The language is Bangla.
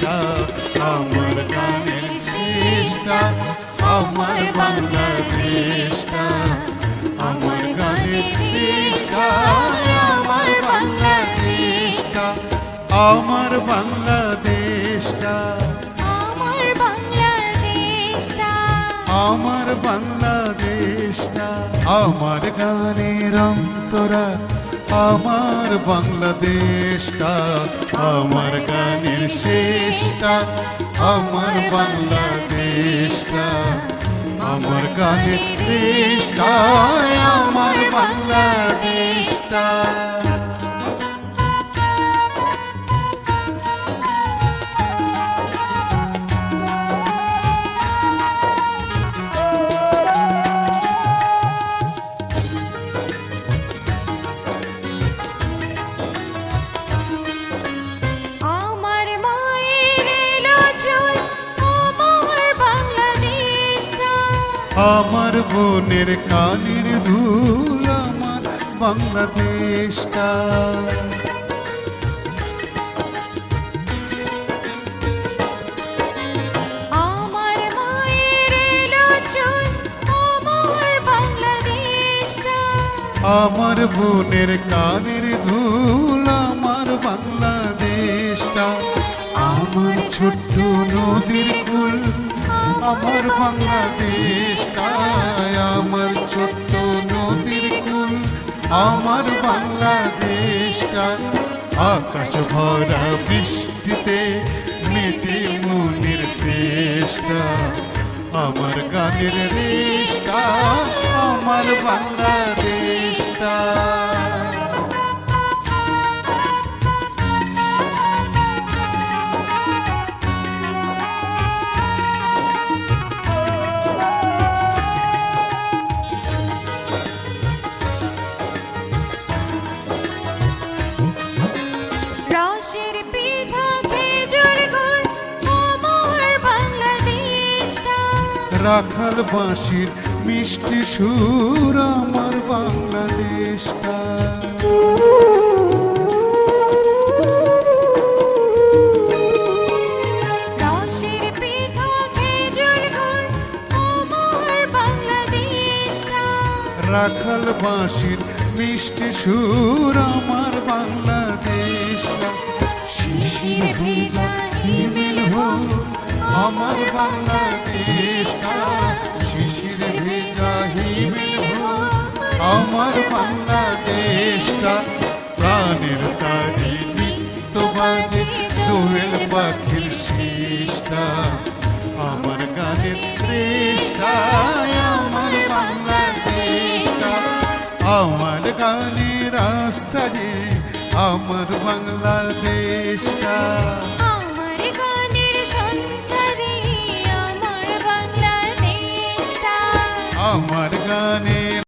দেশটা আমার গানের শেষটা আমার বাংলাদেশটা। আমার গানের দেশটা আমার বাংলাদেশটা। আমার বাংলাদেশটা। আমার বাংলাদেশটা। আমার বাংলাদেশটা। আমার গানের অন্তরা আমার বাংলাদেশটা আমার গানের শেষটা আমার বাংলাদেশটা আমার গানের শেষটা আমার বাংলাদেশটা আমার বোনের কানের ধুল আমার বাংলাদেশটা। আমার বোনের কানের ধুল আমার বাংলাদেশটা। আমার ছোট্ট নদীর কুল আমার বাংলাদেশটা আমার ছোট্ট নদীর কুল। আমার বাংলাদেশটা আকাশ ভরা বৃষ্টিতে মেটে মনের দেশটা আমার গানের রেশটা আমার বাংলাদেশটা রসের পিঠা খেজুর গুড় আমার বাংলাদেশটা রাখাল বাঁশির মিষ্টি সুর আমার বাংলাদেশটা রাখাল বাঁশির মিষ্টি সুর আমার বাংলাদেশটা শিশির আমার বাংলাদেশটা শিশির ভেজা হিমেল আমার বাংলাদেশটা প্রাণের তারি নিত্য বাজে দোয়েল পাখির শেষটা আমার গানের রেশা আমার বাংলাদেশটা আমার গানের রাস্তা যে আমার বাংলাদেশটা